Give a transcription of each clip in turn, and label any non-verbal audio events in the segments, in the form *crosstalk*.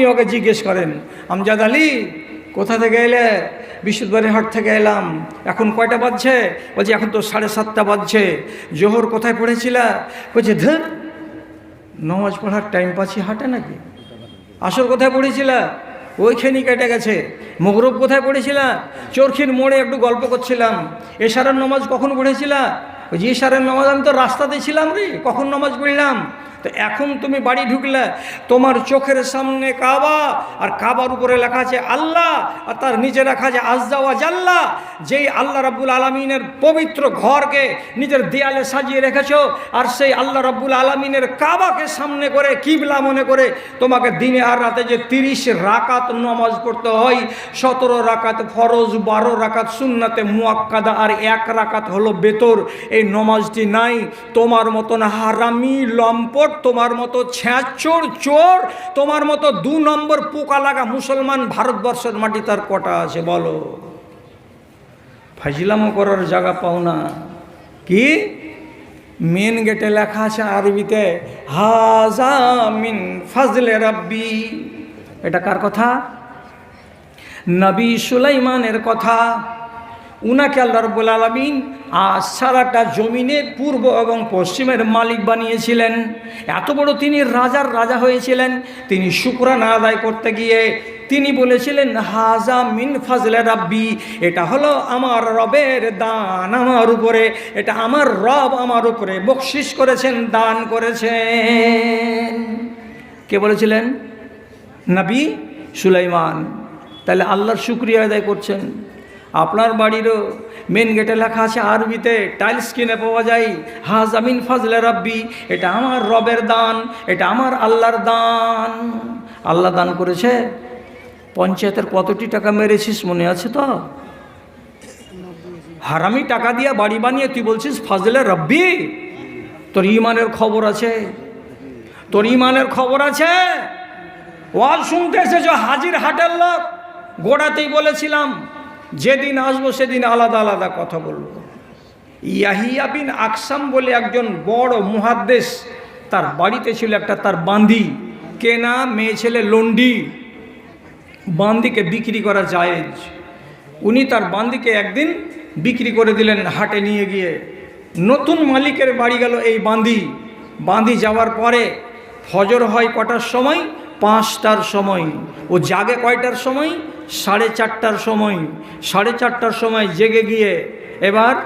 আপনি ওকে জিজ্ঞেস করেন, আমজাদ আলী, কোথা থেকে এলে? বিশুদ্ধবাড়ি হাট থেকে এলাম। এখন কয়টা বাজছে? বলছি, এখন তো সাড়ে সাতটা বাজছে। জোহর কোথায় পড়েছিলা? বলছে, ধর, নমাজ পড়ার টাইম পাচ্ছি হাটে নাকি? আসর কোথায় পড়েছিলা? ওইখানেই কেটে গেছে। মগরব কোথায় পড়েছিলা? চরখির মোড়ে একটু গল্প করছিলাম। এশারের নমাজ কখন পড়েছিলা? ওই যে এশারের নমাজ আমি তো রাস্তাতে ছিলাম রে। কখন নমাজ পড়লাম? তো এখন তুমি বাড়ি ঢুকলে তোমার চোখের সামনে কাবা, আর কাবার উপরে লেখা আছে আল্লাহ, আর তার নিচে লেখা আছে আজ্জাওয়া জাল্লা যেই আল্লাহ রাব্বুল আলমিনের পবিত্র ঘরকে নিজের দেয়ালে সাজিয়ে রেখেছ, আর সেই আল্লাহ রাব্বুল আলমিনের কাবাকে সামনে করে কিবলা মনে করে তোমাকে দিনে আর রাতে যে তিরিশ রাকাত নমাজ পড়তে হয়, সতেরো রাকাত ফরজ, বারো রাকাত সুন্নাতে মুয়াক্কাদা, আর এক রাকাত হলো বেতর। এই নমাজটি নাই, তোমার মতন হারামি, লম্পট তোমার মতো ছ্যাঁচোর চোর, তোমার মতো দু নম্বর পোকা লাগা মুসলমান ভারতবর্ষের মাটি তার কটা আছে বলো। ফাজিলামো করার জায়গা পাও না। কি? মেন গেটে লেখা আছে আরবিতে, হাজা মিন ফাজলে রাব্বি। এটা কার কথা? নবী সুলাইমানের কথা। উনাকে আল্লাহ রব্বুল আলমিন আর সারাটা জমিনের পূর্ব এবং পশ্চিমের মালিক বানিয়েছিলেন। এত বড় তিনি রাজার রাজা হয়েছিলেন। তিনি শুক্রানা আদায় করতে গিয়ে তিনি বলেছিলেন, হাজা মিন ফাজলে রাব্বি, এটা হলো আমার রবের দান আমার উপরে, এটা আমার রব আমার উপরে বকশিস করেছেন, দান করেছেন। কে বলেছিলেন? নবী সুলাইমান। তাহলে আল্লাহর শুক্রিয়া আদায় করছেন। আপনার বাড়িরও মেন গেটে লেখা আছে আরবিতে টাইলস কিনে পাওয়া যায়। হাজ আমিন ফাজলে রাব্বি, এটা আমার রবের দান, এটা আমার আল্লাহর দান। আল্লাহ দান করেছে। পঞ্চায়েতের কতটি টাকা মেরেছিস মনে আছে তো? হারামি টাকা দিয়ে বাড়ি বানিয়ে তুই বলছিস, ফাজলে রব্বি, তোর ইমানের খবর আছে। তোর ইমানের খবর আছে? ওয়াজ শুনতে এসেছ, হাজির হাটের লোক, গোড়াতেই বলেছিলাম যেদিন আসব সেদিন আলাদা আলাদা কথা বলব। ইয়াহিয়া বিন আকসাম বলে একজন বড় মুহাদ্দেশ তার বাড়িতে ছিল একটা তার বান্দি। কেনা মেয়ে ছেলে লন্ডি। বান্দিকে বিক্রি করা জায়েজ। উনি তার বান্দিকে একদিন বিক্রি করে দিলেন হাটে নিয়ে গিয়ে। নতুন মালিকের বাড়ি গেল এই বান্দি। বান্দি যাওয়ার পরে ফজর হয় কটার সময়? পাঁচটার সময়। ও জাগে কয়টার সময়? সাড়ে চারটার সময়, সাড়ে চারটার সময় জেগে গিয়ে এবার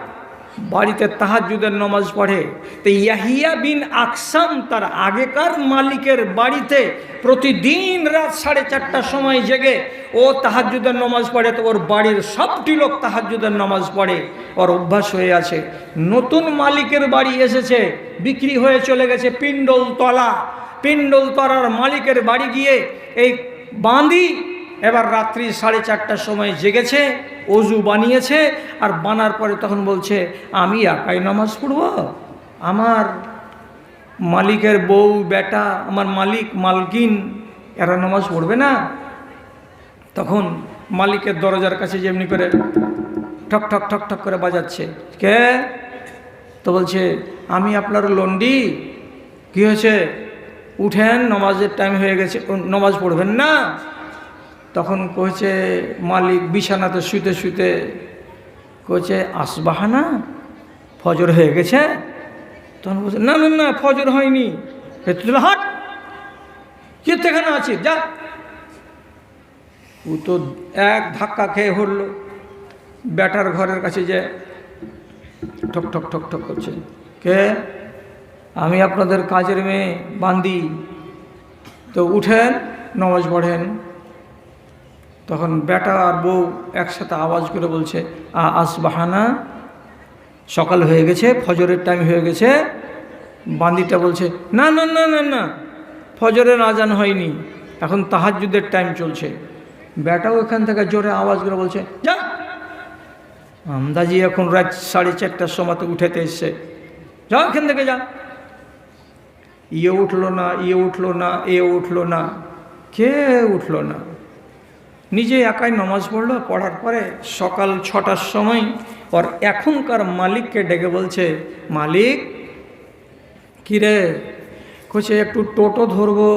বাড়িতে তাহাজুদের নমাজ পড়ে। তো ইয়াহিয়া বিন আকসাম তার আগেকার মালিকের বাড়িতে প্রতিদিন রাত সাড়ে চারটার সময় জেগে, ও তাহাজুদের নমাজ পড়ে তো ওর বাড়ির সবটি লোক তাহাজুদের নমাজ পড়ে। ওর অভ্যাস হয়ে আছে। নতুন মালিকের বাড়ি এসেছে, বিক্রি হয়ে চলে গেছে পিণ্ডল তলা পিণ্ডল তলার মালিকের বাড়ি গিয়ে এই বাঁধি এবার রাত্রি সাড়ে চারটার সময় জেগেছে, অজু বানিয়েছে, আর বানার পরে তখন বলছে, আমি একাই নামাজ পড়ব? আমার মালিকের বউ, বেটা, আমার মালিক, মালকিন, এরা নামাজ পড়বে না? তখন মালিকের দরজার কাছে যেমনি করে ঠক ঠক ঠক ঠক করে বাজাচ্ছে। কে? তো বলছে, আমি আপনার লন্ডি। কি হয়েছে? উঠেন, নমাজের টাইম হয়ে গেছে, নমাজ পড়বেন না? তখন কয়েছে মালিক বিছানাতে শুতে শুতে কয়েছে আসবাহানা ফজর হয়ে গেছে? তখন বলছে, না না না, ফজর হয়নি। হাট কেখানে আছে, যা। ও তো এক ধাক্কা খেয়ে হল ব্যাটার ঘরের কাছে যে ঠক ঠক ঠক ঠক করছে। কে? আমি আপনাদের কাজের মেয়ে, বান্দি। তো উঠেন, নমাজ পড়েন। তখন বেটা আর বউ একসাথে আওয়াজ করে বলছে, আ, আসবাহানা, সকাল হয়ে গেছে, ফজরের টাইম হয়ে গেছে। বান্দিটা বলছে, না না না না না, ফজরের আজান হয়নি, এখন তাহাজুদের টাইম চলছে। বেটাও এখান থেকে জোরে আওয়াজ করে বলছে, যা। আমদাজি এখন রাত সাড়ে চারটার সময় উঠেতে এসছে। যা, এখান থেকে যা। ইয়ে উঠল না ইয়ে উঠল না, এ উঠল না, কে উঠল না? নিজে একাই নামাজ পড়ল, পড়ার পরে সকাল ছটার সময় ওর এখনকার মালিককে ডেকে বলছে, মালিক, কিরে? কছে একটু টোটো ধরবো।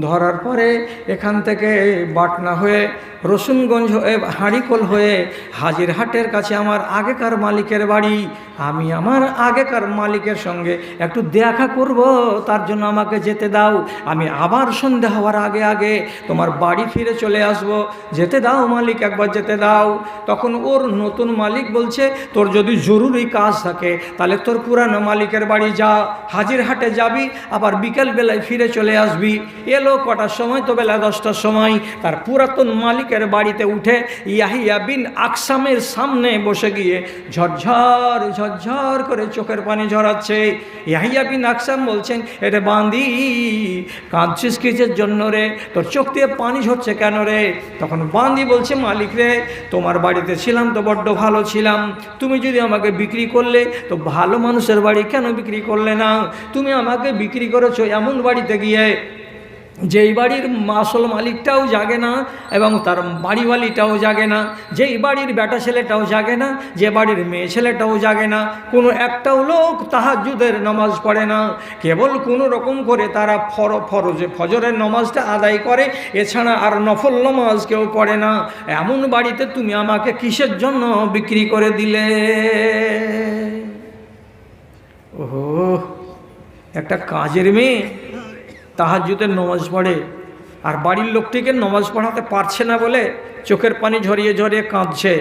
ধরার পরে এখান থেকে বাটনা হয়ে রসুনগঞ্জ হয়ে হাঁড়িকোল হয়ে হাজিরহাটের কাছে আমার আগেকার মালিকের বাড়ি। আমি আমার আগেকার মালিকের সঙ্গে একটু দেখা করব, তার জন্য আমাকে যেতে দাও। আমি আবার সন্ধে হওয়ার আগে আগে তোমার বাড়ি ফিরে চলে আসব। যেতে দাও মালিক, একবার যেতে দাও। তখন ওর নতুন মালিক বলছে, তোর যদি জরুরি কাজ থাকে, তাহলে তোর পুরানো মালিকের বাড়ি যা। হাজিরহাটে যাবি, আবার বিকেলবেলায় ফিরে চলে আসবি। এলো কটার সময়? তো বেলা দশটার সময় তার পুরাতন মালিকের বাড়িতে উঠে ইয়াহিয়া বিন আকসামের সামনে বসে গিয়ে ঝরঝর ঝরঝর করে চোখের পানি ঝরাচ্ছে। ইয়াহিয়া বিন আকসাম বলছেন, এটা বান্দি, কাঁদছিস কিসের জন্য রে? তোর চোখ দিয়ে পানি ঝরছে কেন রে? তখন বান্দি বলছে, মালিক রে, তোমার বাড়িতে ছিলাম তো বড্ড ভালো ছিলাম। তুমি যদি আমাকে বিক্রি করলে, তো ভালো মানুষের বাড়ি কেন বিক্রি করলে না? তুমি আমাকে বিক্রি করেছ এমন বাড়িতে গিয়ে। যেই বাড়ির আসল মালিকটাও জাগে না এবং তার বাড়িওয়ালিটাও জাগে না, যেই বাড়ির বেটা ছেলেটাও জাগে না, যে বাড়ির মেয়ে ছেলেটাও জাগে না, কোনো একটাও লোক তাহাজুদের নামাজ পড়ে না। কেবল কোনো রকম করে তারা ফর, ফরজে, ফজরের নামাজটা আদায় করে, এছাড়া আর নফল নামাজ কেউ পড়ে না। এমন বাড়িতে তুমি আমাকে কিসের জন্য বিক্রি করে দিলে? ওহো, একটা কাজের মেয়ে। তাহাজুদের নমাজ পড়ে। আর বাড়ির লোকটিকে নমাজ পড়াতে পারছে না বলে চোখের পানি ঝরিয়ে ঝরিয়ে কাঁদছে।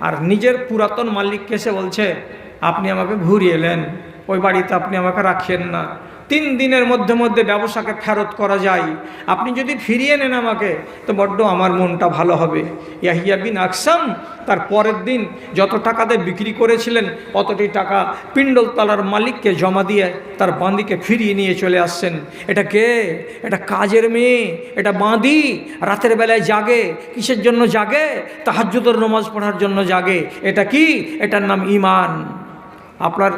আর নিজের পুরাতন মালিককে সে বলছে, আপনি আমাকে ঘুরিয়ে এলেন। ওই বাড়িতে আপনি আমাকে রাখেন না। তিন দিনের মধ্যে মধ্যে ব্যবসাকে ফেরত করা যায়। আপনি যদি ফিরিয়ে নেন আমাকে, তো বড্ড আমার মনটা ভালো হবে। ইয়াহিয়া বিন আকসাম তার পরের দিন যত টাকাতে বিক্রি করেছিলেন অতটি টাকা পিণ্ডলতলার মালিককে জমা দিয়ে তার বাঁদিকে ফিরিয়ে নিয়ে চলে আসছেন। এটা কে? এটা কাজের মেয়ে, এটা বাঁদি রাতের বেলায় জাগে। কিসের জন্য জাগে? তাহাজ্জুদের নমাজ পড়ার জন্য জাগে। এটা কি? এটার নাম ইমান আপনার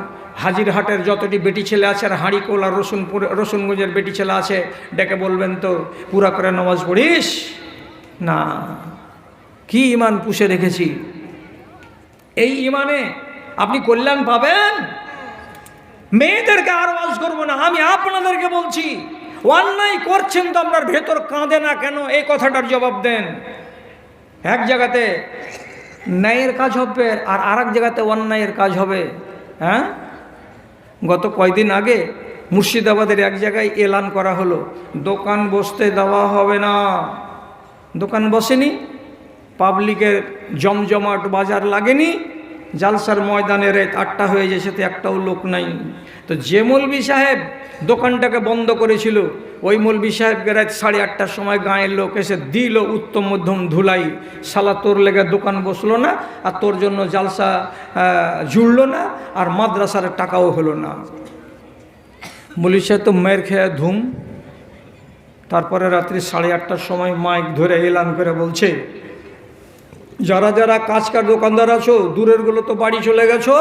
হাজিরহাটের যতটি বেটি ছেলে আছে, আর হাঁড়িকোল আর রসুনপুর, রসুনগঞ্জের বেটি ছেলে আছে, ডেকে বলবেন তো, পুরা করে নামাজ পড়িস? না। কি ইমান পুষে রেখেছি? এই ইমানে আপনি কল্যাণ পাবেন? মেয়েদেরকে আর ওয়াজ করব না, আমি আপনাদেরকে বলছি, অন্যায় করছেন তো আপনার ভেতর কাঁদে না কেন? এই কথাটার জবাব দেন। এক জায়গাতে ন্যায়ের কাজ হবে, আর আর এক জায়গাতে অন্যায়ের কাজ হবে হ্যাঁ? গত কয়দিন আগে মুর্শিদাবাদের এক জায়গায় এলান করা হলো, দোকান বসতে দেওয়া হবে না। দোকান বসেনি, পাবলিকের জমজমাট বাজার লাগেনি জালসার ময়দানে রেত আটটা হয়ে যায় তো একটাও লোক নাই। তো যে মৌলবি সাহেব দোকানটাকে বন্ধ করেছিল, ওই মৌলবি সাহেবকে রাত সাড়ে আটটার সময় গাঁয়ের লোক এসে দিল উত্তম মধ্যম ধুলাই। সালা তোর লেগে দোকান বসল না, আর তোর জন্য জালসা জুড়লো না, আর মাদ্রাসার টাকাও হলো না। মৌলী সাহেব তো মেয়ের খেয়ে ধুম। তারপরে রাত্রি সাড়ে আটটার সময় মাইক ধরে এলান করে বলছে যারা যারা কাজকার দোকানদার আছো দূরেরগুলো তো বাড়ি চলে গেছো।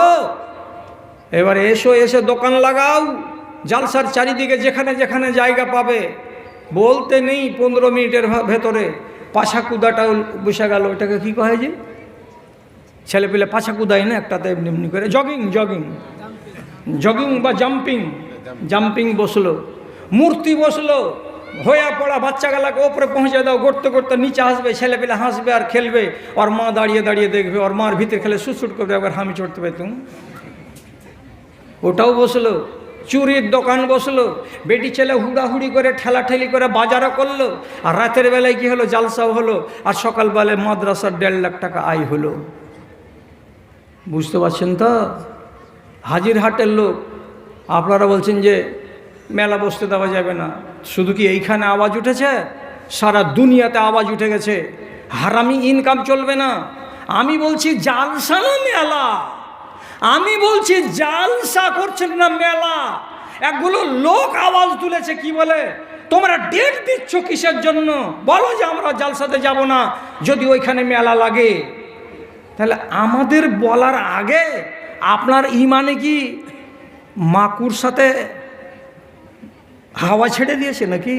এবারে এসো, এসে দোকান লাগাও। জালসার চারিদিকে যেখানে যেখানে জায়গা পাবে। বলতে নেই পনেরো মিনিটের ভেতরে। পাশা কুদাটাও বসে গেল। ওটাকে কী কহে যে? ছেলে পেলে পাছা কুদাই না? একটাতে এমনি এমনি করে। Jogging jogging. জগিং বা জাম্পিং। জাম্পিং বসল। মূর্তি বসল। হয়ে পড়া বাচ্চাগুলাকে ওপরে পৌঁছে দাও, গড়তে গড়তে নিচে আসবে, ছেলেপেলে হাসবে আর খেলবে। ওর মা দাঁড়িয়ে দাঁড়িয়ে দেখবে ওর মার ভিতরে খেলে সুসুট করবে, একবার হামি চড়তে তুমি ওটাও বসল, চুরির দোকান বসল, বেটি ছেলে হুড়াহুড়ি করে, ঠেলাঠেলি করে বাজারও করল, আর রাতের বেলায় কি হলো, জালসাও হলো, আর সকালবেলায় মাদ্রাসার দেড় লাখ টাকা আয় হলো। বুঝতে পারছেন তো? হাজিরহাটের লোক, আপনারা বলছেন যে মেলা বসতে দেওয়া যাবে না। শুধু কি এইখানে আওয়াজ উঠেছে? সারা দুনিয়াতে আওয়াজ উঠে গেছে। হারামি ইনকাম চলবে না। আমি বলছি, জালসা না মেলা? আমি বলছি, জালসা করছেন না মেলা। একগুলো লোক আওয়াজ তুলেছে, কি বলে? তোমরা ডেট দিচ্ছ কিসের জন্য? বলো যে আমরা জালসাতে যাব না, যদি ওইখানে মেলা লাগে। তাহলে আমাদের বলার আগে আপনার ইমানে কি মাকুর সাথে হাওয়া ছেড়ে দিয়েছে নাকি?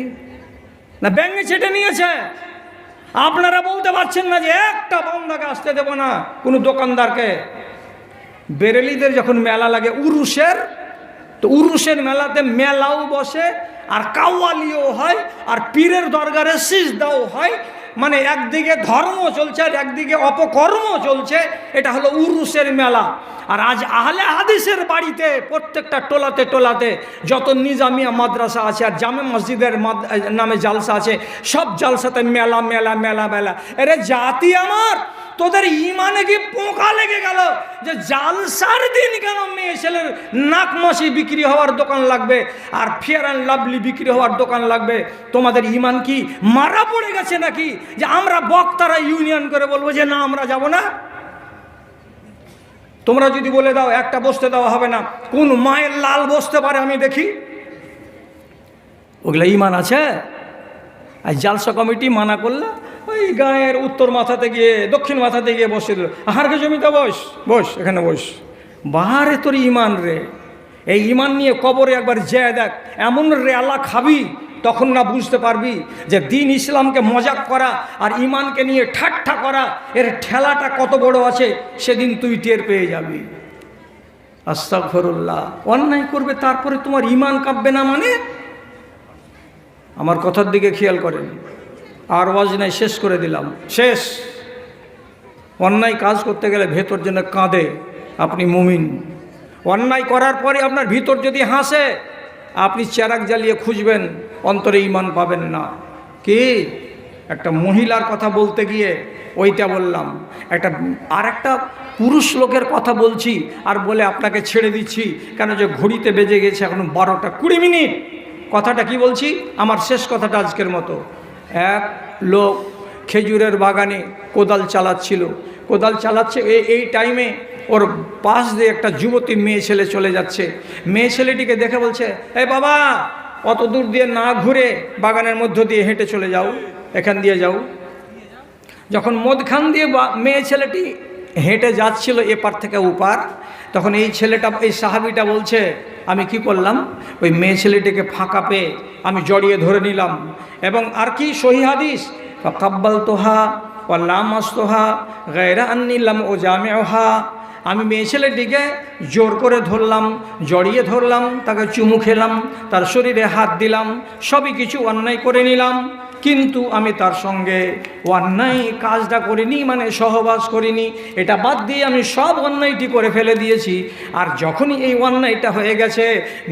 না ব্যাঙে ছেটে নিয়েছে। আপনারা বলতে পারছেন না যে একটা বন্ধাকে আসতে দেব না কোনো দোকানদারকে। বেরেলিদের যখন মেলা লাগে উরুষের তো উরুষের মেলাতে মেলাও বসে, আর কাওয়ালিও হয়, আর পীরের দরগারে সিজদাও হয় মানে একদিকে ধর্ম চলছে আর একদিকে অপকর্ম চলছে, এটা হলো উরুসের মেলা। আর আজ আহলে হাদিসের বাড়িতে, প্রত্যেকটা টোলাতে টোলাতে যত নিজামিয়া মাদ্রাসা আছে আর জামে মসজিদের নামে জালসা আছে, সব জালসাতে মেলা মেলা মেলা মেলা। এরে জাতি আমার! তোদের ইমানে কি পোকা লেগে গেল যে জালসার দিন কেন মেয়ে ছেলের নাকমাসি বিক্রি হওয়ার দোকান লাগবে আর ফেয়ার অ্যান্ড লাভলি বিক্রি হওয়ার দোকান লাগবে? তোমাদের ইমান কি মারা পড়ে গেছে নাকি? যে আমরা বক্তারা ইউনিয়ন করে বলব যে না, আমরা যাব না। তোমরা যদি বলে দাও, একটা বসতে দেওয়া হবে না। কোন মায়ের লাল বসতে পারে আমি দেখি। ওগুলো ইমান আছে? আর জালসা কমিটি মানা করলে ওই গায়ের উত্তর মাথাতে গিয়ে, দক্ষিণ মাথাতে গিয়ে বসে দিল আহারকে জমিতে বস বস, এখানে বস। বাহারে তোর ইমান রে। এই ইমান নিয়ে কবরে একবার যেয়ে দেখ, এমন রেলা খাবি, তখন না বুঝতে পারবি যে দিন ইসলামকে মজাক করা আর ইমানকে নিয়ে ঠাট্টা করা, এর ঠেলাটা কত বড় আছে, সেদিন তুই টের পেয়ে যাবি। আস্তাগফিরুল্লাহ। অন্যায় করবে, তারপরে তোমার ইমান কাঁপবে না মানে? আমার কথার দিকে খেয়াল করেন। আর ওয়াজ নাই, শেষ করে দিলাম। শেষ। অন্যায় কাজ করতে গেলে ভেতর যেন কাঁদে, আপনি মুমিন। অন্যায় করার পরে আপনার ভিতর যদি হাসে, আপনি চেরাক জ্বালিয়ে খুঁজবেন, অন্তরে ইমান পাবেন না। কি? একটা মহিলার কথা বলতে গিয়ে ওইটা বললাম। একটা আর একটা পুরুষ লোকের কথা বলছি আর বলে আপনাকে ছেড়ে দিচ্ছি, কেন যে ঘড়িতে বেজে গেছে এখন বারোটা কুড়ি মিনিট। কথাটা কি বলছি? আমার শেষ কথাটা আজকের মতো। এক লোক খেজুরের বাগানে কোদাল চালাচ্ছিল। কোদাল চালাচ্ছে এই এই টাইমে ওর পাশ দিয়ে একটা যুবতী মেয়ে ছেলে চলে যাচ্ছে। মেয়ে ছেলেটিকে দেখে বলছে এই বাবা, অত দূর দিয়ে না ঘুরে বাগানের মধ্য দিয়ে হেঁটে চলে যাও, এখান দিয়ে যাও। যখন মদখান দিয়ে মেয়ে ছেলেটি হেঁটে যাচ্ছিল এপার থেকে ওপার তখন এই ছেলেটা, এই সাহাবিটা বলছে, আমি কি করলাম? ওই মেয়ে ছেলেটিকে ফাঁকা পেয়ে আমি জড়িয়ে ধরে নিলাম। এবং আর কি সহি হাদিস? কাব্বাল তোহা ও লামাস্তোহা গায়রা আন্নিলাম ও জামে ওহা আমি মেয়ে ছেলেটিকে জোর করে ধরলাম, জড়িয়ে ধরলাম, তাকে চুমু খেলাম, তার শরীরে হাত দিলাম, সবই কিছু অন্যায় করে নিলাম। কিন্তু আমি তার সঙ্গে অন্যায় কাজটা করিনি মানে সহবাস করিনি। এটা বাদ দিয়ে আমি সব অন্যায়টি করে ফেলে দিয়েছি। আর যখনই এই অন্যায়টা হয়ে গেছে,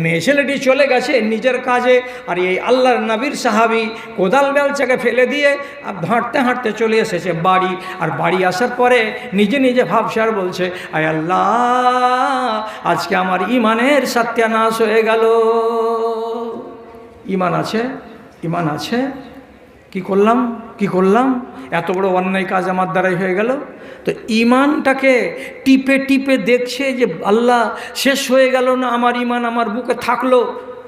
মেয়ে ছেলেটি চলে গেছে নিজের কাজে, আর এই আল্লাহর নবীর সাহাবি কোদাল বেলচাকে ফেলে দিয়ে আর হাঁটতে হাঁটতে চলে এসেছে বাড়ি। আর বাড়ি আসার পরে নিজে নিজে ভাবছে আর বলছে, আয় আল্লাহ, আজকে আমার ইমানের সত্যানাশ হয়ে গেল। ইমান আছে? ইমান আছে? কি করলাম? কি করলাম? এত বড় অন্যায় কাজ আমার দ্বারাই হয়ে গেল। তো ইমানটাকে টিপে টিপে দেখছে যে আল্লাহ শেষ হয়ে গেল না, আমার ইমান আমার বুকে থাকল।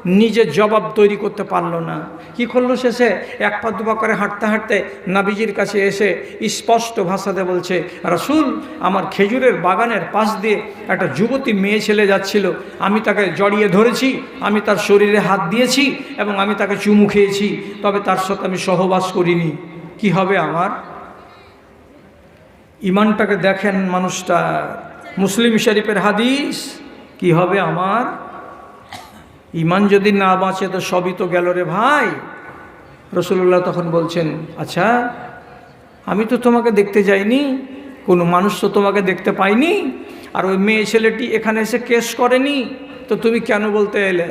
নিজের জবাব তৈরি করতে পারল না। কি করল শেষে? এক পা দুপা করে হাঁটতে হাঁটতে নাবিজির কাছে এসে স্পষ্ট ভাষাতে বলছে, রাসুল, আমার খেজুরের বাগানের পাশ দিয়ে একটা যুবতী মেয়ে ছেলে যাচ্ছিল। আমি তাকে জড়িয়ে ধরেছি, আমি তার শরীরে হাত দিয়েছি এবং আমি তাকে চুমু খেয়েছি, তবে তার সাথে আমি সহবাস করিনি। কি হবে আমার? ইমানটাকে দেখেন মানুষটা। মুসলিম শরীফের হাদিস। কি হবে আমার? ইমান যদি না বাঁচে তো সবই তো গেল রে ভাই। রসুল্লাহ তখন বলছেন আচ্ছা আমি তো তোমাকে দেখতে যাইনি, কোনো মানুষ তো তোমাকে দেখতে পাইনি আর ওই মেয়ে ছেলেটি এখানে এসে কেস করেনি, তো তুমি কেন বলতে এলে?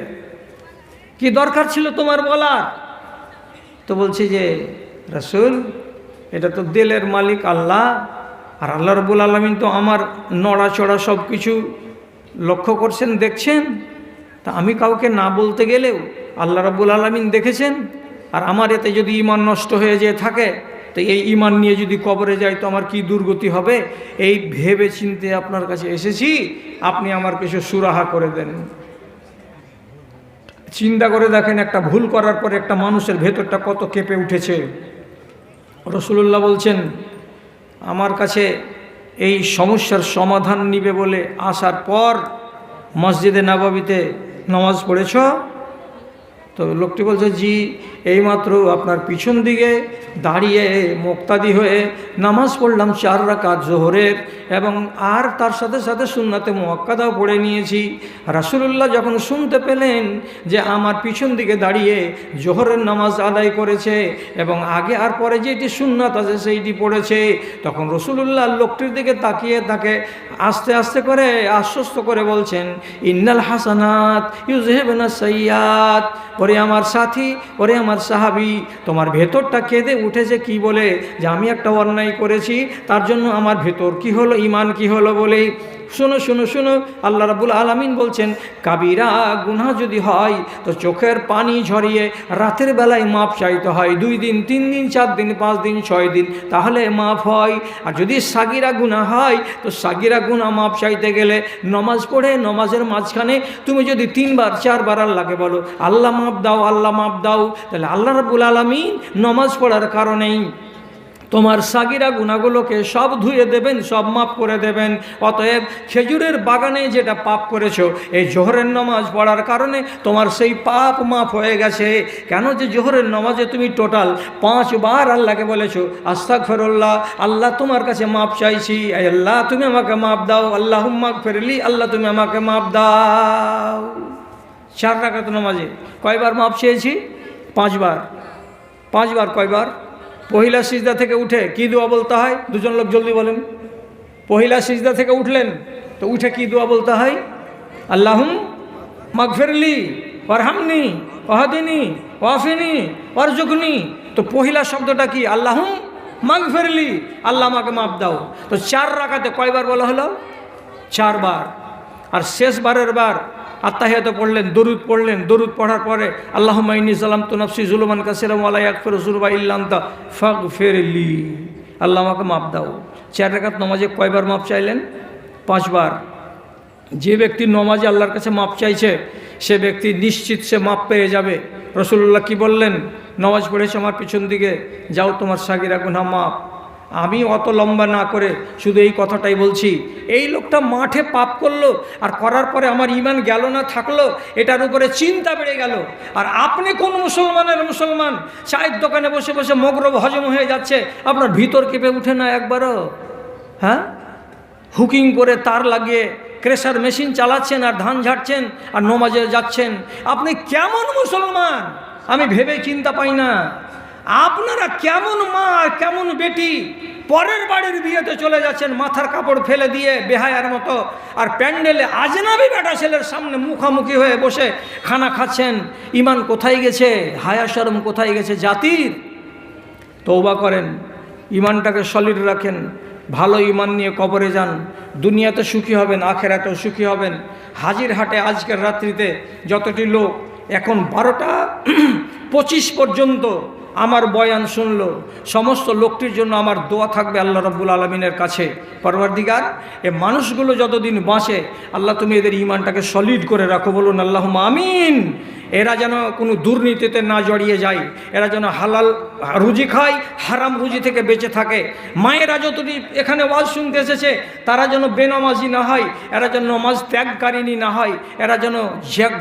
কি দরকার ছিল তোমার বলার? তো বলছি যে, রসুল, এটা তো দেলের মালিক আল্লাহ, আর আল্লাহ রবুল আলমিন তো আমার নড়াচড়া সব কিছু লক্ষ্য করছেন, দেখছেন তা আমি কাউকে না বলতে গেলেও আল্লাহ রব্বুল আলমিন দেখেছেন। আর আমার এতে যদি ইমান নষ্ট হয়ে যেয়ে থাকে, তো এই ইমান নিয়ে যদি কবরে যাই, তো আমার কি দুর্গতি হবে? এই ভেবে চিনতে আপনার কাছে এসেছি, আপনি আমার কিছু সুরাহা করে দেন। চিন্তা করে দেখেন, একটা ভুল করার পরে একটা মানুষের ভেতরটা কত কেঁপে উঠেছে। রসুল্লাহ বলছেন, আমার কাছে এই সমস্যার সমাধান নিবে বলে আসার পর মসজিদে নাবাবিতে নামাজ পড়েছ? তো লোকটি বলছে জি এইমাত্র আপনার পিছন দিকে দাঁড়িয়ে মোক্তাদি হয়ে নামাজ পড়লাম চার রাকাত জোহরের এবং আর তার সাথে সাথে সুন্নাতে মোয়াক্কাদাও পড়ে নিয়েছি। রাসুলুল্লাহ যখন শুনতে পেলেন যে আমার পিছন দিকে দাঁড়িয়ে জোহরের নামাজ আদায় করেছে এবং আগে আর পরে যেটি সুন্নাত আছে সেইটি পড়েছে, তখন রসুলুল্লাহ লোকটির দিকে তাকিয়ে তাকে আস্তে আস্তে করে আশ্বস্ত করে বলছেন, ইন্নাল হাসানাত ইউজহেবনা সৈয়াদ ওরে আমার সাথী, ওরে আমার সাহাবি, তোমার ভেতরটা কেঁদে উঠেছে কি বলে? যে আমি একটা অন্যায় করেছি, তার জন্য আমার ভেতর কি হলো? ইমান কি হলো বলে শুনো শুনো শুনো। আল্লাহ রাবুল আলামিন বলছেন, কাবিরা গুনাহ যদি হয়, তো চোখের পানি ঝরিয়ে রাতের বেলায় মাপ চাইতে হয়। দুই দিন, তিন দিন, চার দিন, পাঁচ দিন, ছয় দিন, তাহলে মাপ হয়। আর যদি সাগিরা গুনাহ হয়, তো সাগিরা গুনাহ মাপ চাইতে গেলে নমাজ পড়ে, নমাজের মাঝখানে তুমি যদি তিনবার, চারবার আল্লাহকে বলো, আল্লাহ মাপ দাও, আল্লাহ মাপ দাও। তাহলে আল্লাহ রাবুল আলামিন নমাজ পড়ার কারণেই তোমার সাগিরা গুণাগুলোকে সব ধুয়ে দেবেন, সব মাফ করে দেবেন। অতএব খেজুরের বাগানে যেটা পাপ করেছ, এই জোহরের নামাজ পড়ার কারণে তোমার সেই পাপ মাফ হয়ে গেছে। কেন যে জোহরের নামাজে তুমি টোটাল পাঁচবার আল্লাহকে বলেছ আস্তাক ফেরল্লাহ আল্লাহ তোমার কাছে মাপ চাইছি। আল্লাহ, তুমি আমাকে মাপ দাও। আল্লাহ ফেরলি আল্লাহ তুমি আমাকে মাপ দাও। চার রাখাত নামাজে কয়বার মাপ চেয়েছি? পাঁচবার। পাঁচবার কয়বার? পহিলা সিজদা থেকে উঠে কি দোয়া বলতে হয়? দুজন লোক জলদি বলেন। পহিলা সিজদা থেকে উঠলেন, তো উঠে কি দোয়া বলতে হয়? আল্লাহুম মাগফিরলি ওয়ারহামনি ওয়াহাদিনি ওয়াফিনি ওয়ারজুকনি তো পহিলা শব্দটা কি? আল্লাহুম মাগফিরলি, আল্লাহ আমাকে মাপ দাও। তো চার রাখাতে কয়বার বলা হলো? চারবার। আর শেষবারের বার আত্মাহিয়াত পড়লেন, দরুদ পড়লেন, দরুদ পড়ার পরে আল্লাহ মাইনি সালাম তো নফসি জুলমান কাসিরাম আলাই আকফর জুলবা ইল্লান্তা ফাগ ফেরলি আল্লাহ আমাকে মাপ দাও। চার রেখাত নমাজে কয়বার মাপ চাইলেন? পাঁচবার। যে ব্যক্তি নমাজে আল্লাহর কাছে মাপ চাইছে, সে ব্যক্তি নিশ্চিত সে মাপ পেয়ে যাবে। রসুল্লাহ কি বললেন? নমাজ পড়েছে আমার পিছন দিকে, যাও তোমার সাগিরা গুনা মাপ আমি অত লম্বা না করে শুধু এই কথাটাই বলছি। এই লোকটা মাঠে পাপ করল আর করার পরে আমার ইমান গেল না, থাকল, এটার উপরে চিন্তা বেড়ে গেল। আর আপনি কোন মুসলমানের মুসলমান? চায়ের দোকানে বসে বসে মগরব হজম হয়ে যাচ্ছে, আপনার ভিতর কেঁপে উঠে না একবারও? হ্যাঁ? হুকিং করে তার লাগিয়ে ক্রেশার মেশিন চালাচ্ছেন আর ধান ঝাড়ছেন আর নমাজে যাচ্ছেন। আপনি কেমন মুসলমান? আমি ভেবে চিন্তা পাই না। আপনারা কেমন মা আর কেমন বেটি? পরের বাড়ির বিয়েতে চলে যাচ্ছেন, মাথার কাপড় ফেলে দিয়ে বেহায়ার মতো, আর প্যান্ডেলে আজনাবি বেটা ছেলের সামনে মুখামুখি হয়ে বসে খানা খাচ্ছেন। ইমান কোথায় গেছে? হায়া শরম কোথায় গেছে? জাতির তৌবা করেন, ইমানটাকে সলিড রাখেন, ভালো ইমান নিয়ে কবরে যান। দুনিয়াতে সুখী হবেন আখের আখেরাতেও সুখী হবেন। হাজির হাটে আজকের রাত্রিতে যতটি লোক, এখন বারোটা *clears throat* পঁচিশ পর্যন্ত আমার বয়ান শুনলো। সমস্ত লোকটির জন্য আমার দোয়া থাকবে আল্লাহ রব্বুল আলমিনের কাছে। পরবর্তীকার, এ মানুষগুলো যতদিন বাঁচে, আল্লাহ তুমি এদের ইমানটাকে সলিড করে রাখো, বলুন আল্লাহ আমিন। এরা যেন কোনো দুর্নীতিতে না জড়িয়ে যায় এরা যেন হালাল রুজি খায় হারাম রুজি থেকে বেঁচে থাকে। মায়েরা যতটি এখানে ওয়াজ শুনতে এসেছে তারা যেন বেনমাজি না হয় এরা যেন নমাজ ত্যাগকারিনী না হয় এরা যেন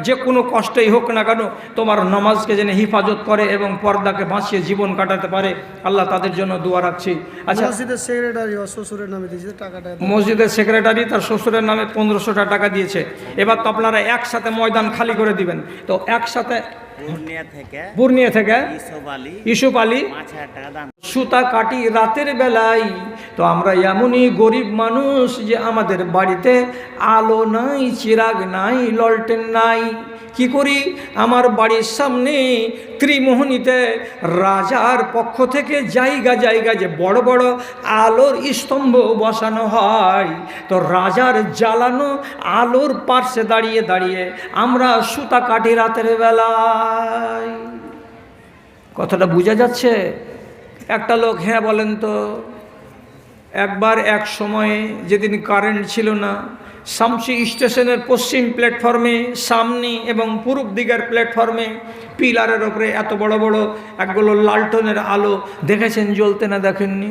যে কোনো কষ্টই হোক না কেন তোমার নমাজকে যেন হিফাজত করে এবং পর্দাকে বাঁচিয়ে জীবন কাটাতে পারে। আল্লাহ তাদের জন্য দোয়া রাখছি। আচ্ছা মসজিদের সেক্রেটারি ও শ্বশুরের নামে দিয়েছে টাকাটা মসজিদের সেক্রেটারি তার শ্বশুরের নামে পনেরোশোটা টাকা দিয়েছে। এবার তো আপনারা একসাথে ময়দান খালি করে দিবেন। তো একসাথে পূর্ণিয়া থেকে ইসুপ আলী সুতা কাটি রাতের বেলায়। তো আমরা এমনই গরিব মানুষ যে আমাদের বাড়িতে আলো নাই চিরাগ নাই ললটেন নাই। কি করি? আমার বাড়ির সামনে ত্রিমোহনীতে রাজার পক্ষ থেকে জায়গা জায়গা যে বড় বড় আলোর স্তম্ভ বসানো হয় তো রাজার জ্বালানো আলোর পার্শ্বে দাঁড়িয়ে দাঁড়িয়ে আমরা সুতা কাটি রাতের বেলায় কথাটা বোঝা যাচ্ছে? একটা লোক হ্যাঁ বলেন তো, একবার এক সময়ে যেদিন কারেন্ট ছিল না, শামসি স্টেশনের পশ্চিম প্ল্যাটফর্মে সামনে এবং পূর্ব দিকের প্ল্যাটফর্মে পিলারের ওপরে এত বড় বড় একগুলো লালটনের আলো দেখেছেন, জ্বলতে না দেখেননি?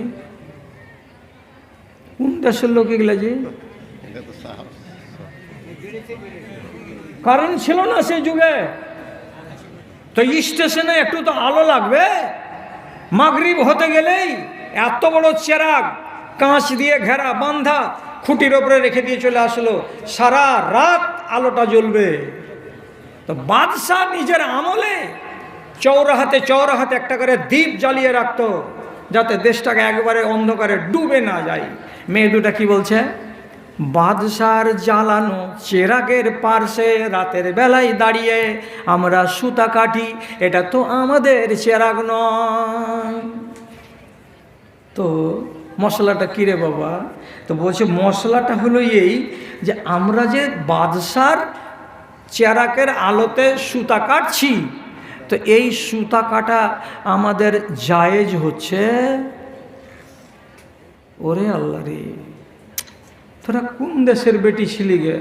কোন দেশের লোক এগুলা যে? কারেন্ট ছিল না সেই যুগে। তো স্টেশনে একটু তো আলো লাগবে। মাগরিব হতে গেলেই এত বড় চেরাগ কাঁচ দিয়ে ঘেরা বান্ধা খুঁটির ওপরে রেখে দিয়ে চলে আসলো। সারা রাত আলোটা জ্বলবে। তো বাদশাহ নিজের আমলে চৌরাহাতে চৌরাহাতে একটা করে দ্বীপ জ্বালিয়ে রাখতো, যাতে দেশটাকে একবারে অন্ধকারে ডুবে না যায়। মেয়ে দুটা কি বলছে? বাদশার জ্বালানো চেরাগের পার্শ্বে রাতের বেলায় দাঁড়িয়ে আমরা সুতা কাটি, এটা তো আমাদের চেরাগ নয়। তো মশলাটা কিরে বাবা? তো বলছে, মশলাটা হলো এই যে আমরা যে বাদশার চেরাকের আলোতে সুতা কাটছি, তো এই সুতা কাটা আমাদের জায়েজ হচ্ছে? ওরে আল্লাহ রে। তোরা কোন দেশের বেটি ছিলি গে?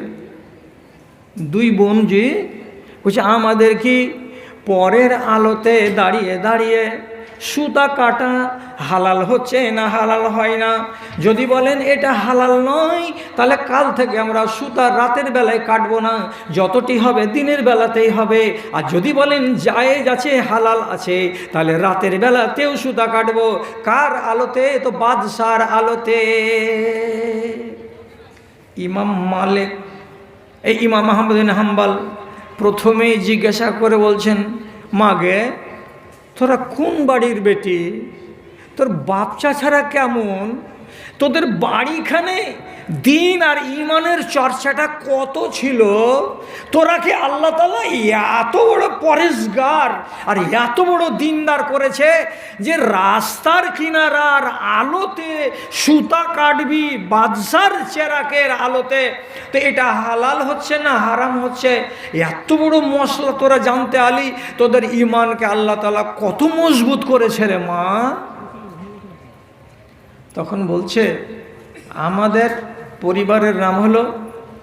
দুই বোন যে বলছে, আমাদের কি পরের আলোতে দাঁড়িয়ে দাঁড়িয়ে সুতা কাটা হালাল হচ্ছে না হালাল হয় না? যদি বলেন এটা হালাল নয়, তাহলে কাল থেকে আমরা সুতা রাতের বেলায় কাটবো না। যতটি হবে দিনের বেলাতেই হবে। আর যদি বলেন জায়েজ আছে, হালাল আছে, তাহলে রাতের বেলাতেও সুতা কাটবো। কার আলোতে? তো বাদশার আলোতে। ইমাম মালিক, এই ইমাম আহমদিন হাম্বাল প্রথমেই জিজ্ঞাসা করে বলছেন মাগে তোরা কোন বাড়ির বেটি? তোর বাপচা ছাড়া কেমন? তোদের বাড়িখানে দিন আর ইমানের চর্চাটা কত ছিল? তোরা কি আল্লাহ তালা এত বড় পরেশগার আর এত বড় দিনদার করেছে যে রাস্তার কিনারার আলোতে সুতা কাটবি, বাদশার চেরাকের আলোতে? তো এটা হালাল হচ্ছে না হারাম হচ্ছে? এত বড় মশলা তোরা জানতে আলি? তোদের ইমানকে আল্লাহ তালা কত মজবুত করেছে রে মা? তখন বলছে, আমাদের পরিবারের নাম হলো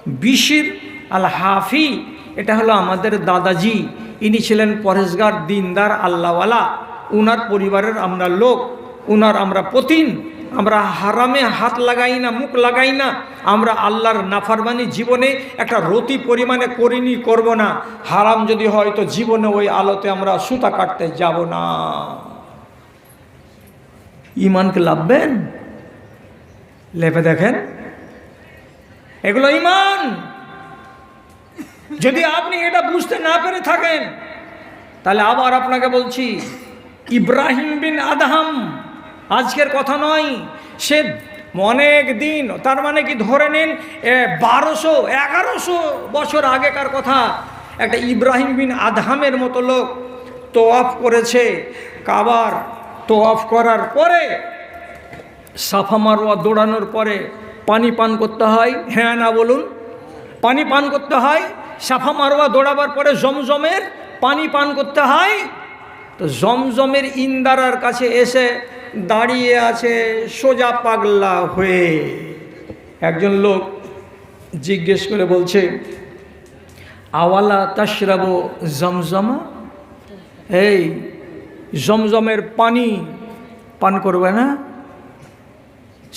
বিশির আল হাফি এটা হলো আমাদের দাদাজি। ইনি ছিলেন পরেশগার দিনদার, আল্লাহওয়ালা। উনার পরিবারের আমরা লোক। উনার আমরা পতিন আমরা হারামে হাত লাগাই না, মুখ লাগাই না। আমরা আল্লাহর নাফারমানি জীবনে একটা রতি পরিমাণে করিনি, করব না। হারাম যদি হয় তো জীবনে ওই আলোতে আমরা সুতা কাটতে যাব না। ইমানকে লাভবেন? লেপে দেখেন এগুলো ইমান যদি আপনি এটা বুঝতে না পেরে থাকেন, তাহলে আবার আপনাকে বলছি, ইব্রাহিম বিন আদহাম, আজকের কথা নয়, সে অনেক দিন, তার মানে কি ধরে নিন বারোশো, এগারোশো বছর আগেকার কথা, একটা ইব্রাহিম বিন আদহামের মতো লোক তোয়াফ করেছে। কাবার তোয়াফ করার পরে, সাফা মারোয়া দৌড়ানোর পরে পানি পান করতে হয়। হ্যাঁ না বলুন। পানি পান করতে হয়, সাফা মারোয়া দৌড়াবার পরে জমজমের পানি পান করতে হয়। তো জমজমের ইন্দারার কাছে এসে দাঁড়িয়ে আছে সোজা পাগলা হয়ে। একজন লোক জিজ্ঞেস করে বলছে, আওয়ালা তাশরাবো জমজমা? এই, জমজমের পানি পান করবে না?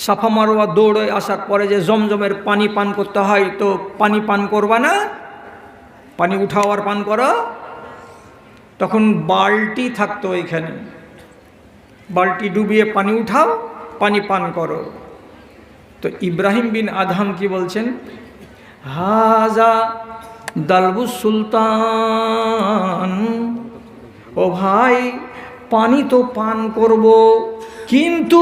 সাফা মারোয়া দৌড়ে আসার পরে যে জমজমের পানি পান করতে হয়, তো পানি পান করবা না? পানি উঠাও আর পান করো। তখন বালটি থাকতো এখানে। বালটি ডুবিয়ে পানি উঠাও, পানি পান করো। তো ইব্রাহিম বিন আধাম কি বলছেন? হাজা দালবু সুলতান, ও ভাই, পানি তো পান করব, কিন্তু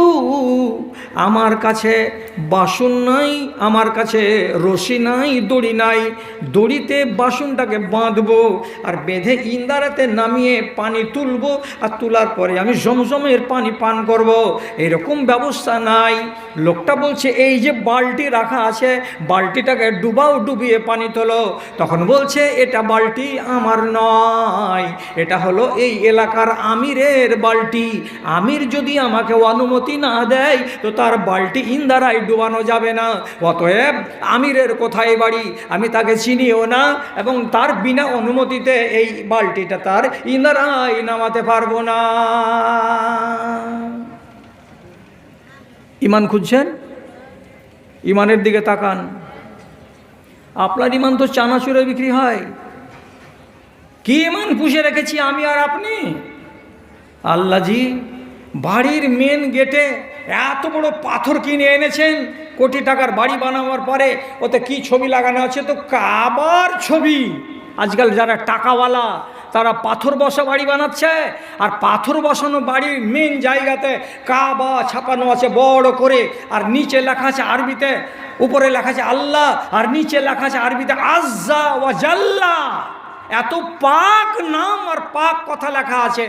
আমার কাছে বাসন নাই, আমার কাছে রশি নাই, দড়ি নাই। দড়িতে বাসনটাকে বাঁধবো আর বেঁধে ইন্দারাতে নামিয়ে পানি তুলবো আর তোলার পরে আমি জমজমের পানি পান করব। এরকম ব্যবস্থা নাই। লোকটা বলছে, এই যে বালতি রাখা আছে, বালতিটাকে ডুবাও, ডুবিয়ে পানি তোলো। তখন বলছে, এটা বালতি আমার নয়। এটা হলো এই এলাকার আমিরের বালতি। আমির যদি আমাকে অনুমতি না দেয় তো তার বালতি ইন্দারায় ডুবানো যাবে না। অতএব আমিরের কোথায় বাড়ি? আমি তাকে চিনিও না এবং তার বিনা অনুমতিতে এই বালতিটা তার ইন্দারায় নামাতে পারব না। ইমান খুঁজছেন? ইমানের দিকে তাকান। আপনার ইমান তো চানাচুরে বিক্রি হয়। কি ইমান পুষে রেখেছি আমি আর আপনি? আল্লাহজি বাড়ির মেন গেটে এত বড় পাথর কিনে এনেছেন, কোটি টাকার বাড়ি বানাবার পরে ওতে কি ছবি লাগানো আছে? তো কাবার ছবি। আজকাল যারা টাকাওয়ালা, তারা পাথর বসা বাড়ি বানাচ্ছে, আর পাথর বসানো বাড়ির মেন জায়গাতে কাবা ছাপানো আছে বড় করে, আর নিচে লেখা আছে আরবিতে, উপরে লেখা আছে আল্লাহ, আর নিচে লেখা আছে আরবিতে আজ্জা ওয়া জাল্লা। এত পাক নাম আর পাক কথা লেখা আছে।